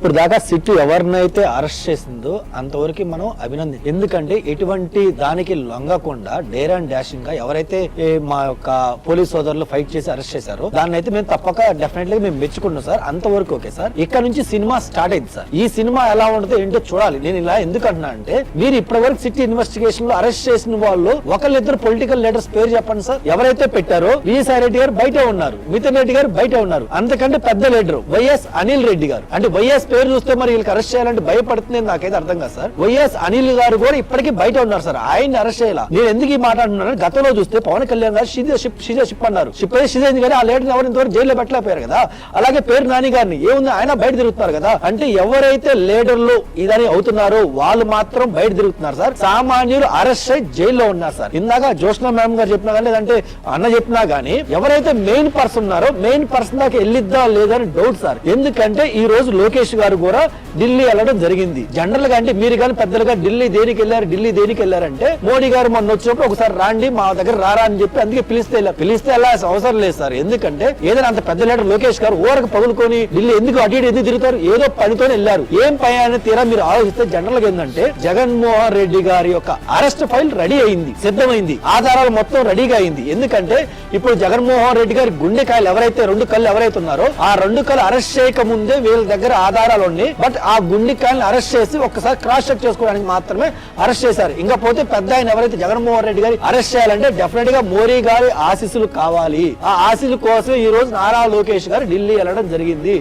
ఇప్పుడు దాకా సిట్టు ఎవరినైతే అరెస్ట్ చేసిందో అంతవరకు మనం అభినంది ఎందుకంటే ఎటువంటి దానికి లొంగకుండా డేర్ అండ్ డాషింగ్గా ఎవరైతే మా యొక్క పోలీస్ సోదరులు ఫైట్ చేసి అరెస్ట్ చేశారో దాన్ని అయితే మేము తప్పక డెఫినెట్ మేము మెచ్చుకున్నాం సార్. అంతవరకు ఓకే సార్. ఇక్కడ నుంచి సినిమా స్టార్ట్ అయింది సార్. ఈ సినిమా ఎలా ఉంటుందో ఏంటో చూడాలి. నేను ఇలా ఎందుకు అంటున్నా అంటే మీరు ఇప్పటి వరకు సిటీ ఇన్వెస్టిగేషన్లో అరెస్ట్ చేసిన వాళ్ళు ఒకళ్ళిద్దరు పొలిటికల్ లీడర్స్ పేరు చెప్పండి సార్. ఎవరైతే పెట్టారో విజయసాయి రెడ్డి గారు బయట ఉన్నారు. మిథున్ రెడ్డి గారు బయట ఉన్నారు. అంతకంటే పెద్ద లీడర్ వైఎస్ అనిల్ రెడ్డి గారు. అంటే వైఎస్ పేరు చూస్తే మరి వీళ్ళకి అరెస్ట్ చేయాలంటే భయపడుతుంది నాకైతే అర్థం కాదు సార్. వైఎస్ అనిల్ గారు కూడా ఇప్పటికీ బయట ఉన్నారు సార్. ఆయన అరెస్ట్ చేయాల? నేను ఎందుకు ఈ మాట అంటున్నాను? గతంలో చూస్తే పవన్ కళ్యాణ్ గారు షిజ షిప్ షిప్ అన్నారు. షిప్ అయితే షిజ్ అయింది కానీ ఆ లీడర్ ఎవరు ఇంతవరకు జైల్లో పెట్టలేకపోయారు కదా? అలాగే పేరు నాని గారిని ఏముంది ఆయన బయట తిరుగుతున్నారు కదా? అంటే ఎవరైతే లీడర్లు ఇదని అవుతున్నారో వాళ్ళు మాత్రం బయట తిరుగుతున్నారు సార్. సామాన్యులు అరెస్ట్ అయి జైల్లో ఉన్నారు సార్. ఇందాక జోష్నా మ్యామ్ గారు చెప్పినా కానీ లేదంటే అన్న చెప్పినా గానీ ఎవరైతే మెయిన్ పర్సన్ ఉన్నారో మెయిన్ పర్సన్ దాకా వెళ్ళిద్దా లేదని డౌట్ సార్. ఎందుకంటే ఈ రోజు లోకేష్ గారు కూడా ఢిల్లీ వెళ్ళడం జరిగింది. జనరల్గా అంటే మీరు కానీ పెద్దలుగా ఢిల్లీ దేనికి వెళ్ళారు ఢిల్లీ దేనికి వెళ్ళారంటే మోడీ గారు మొన్న వచ్చినప్పుడు ఒకసారి రాండి మా దగ్గర రారా అని చెప్పి అందుకే పిలిస్తే పిలిస్తే వెళ్ళాల్సిన అవసరం లేదు సార్. ఎందుకంటే ఏదైనా అంత పెద్ద లీడర్ లోకేష్ గారు ఊరకు పగులుకొని ఢిల్లీ ఎందుకు అటు ఇటు ఎందుకు తిరుగుతారు? ఏదో పనితోనే వెళ్ళారు. ఏం పని అని తీరా మీరు ఆలోచిస్తే జనరల్గా ఏంటంటే జగన్మోహన్ రెడ్డి గారి యొక్క అరెస్ట్ ఫైల్ రెడీ అయింది సిద్ధమైంది. ఆధారాలు మొత్తం రెడీగా అయింది. ఎందుకంటే ఇప్పుడు జగన్మోహన్ రెడ్డి గారి గుండెకాయలు ఎవరైతే రెండు కళ్ళు ఎవరైతే ఉన్నారో ఆ రెండు కళ్ళు అరెస్ట్ చేయక ముందే వీళ్ళ దగ్గర ఆధారాలు ఉన్నాయి బట్ ఆ గుండికాయని అరెస్ట్ చేసి ఒక్కసారి క్రాస్ చెక్ చేసుకోవడానికి మాత్రమే అరెస్ట్ చేశారు. ఇంకా పోతే పెద్ద ఆయన ఎవరైతే జగన్మోహన్ రెడ్డి గారి అరెస్ట్ చేయాలంటే డెఫినెట్గా మోరీ గారి ఆశీస్సులు కావాలి. ఆ ఆశీస్సుల కోసం ఈ రోజు నారా లోకేష్ గారు ఢిల్లీ వెళ్ళడం జరిగింది.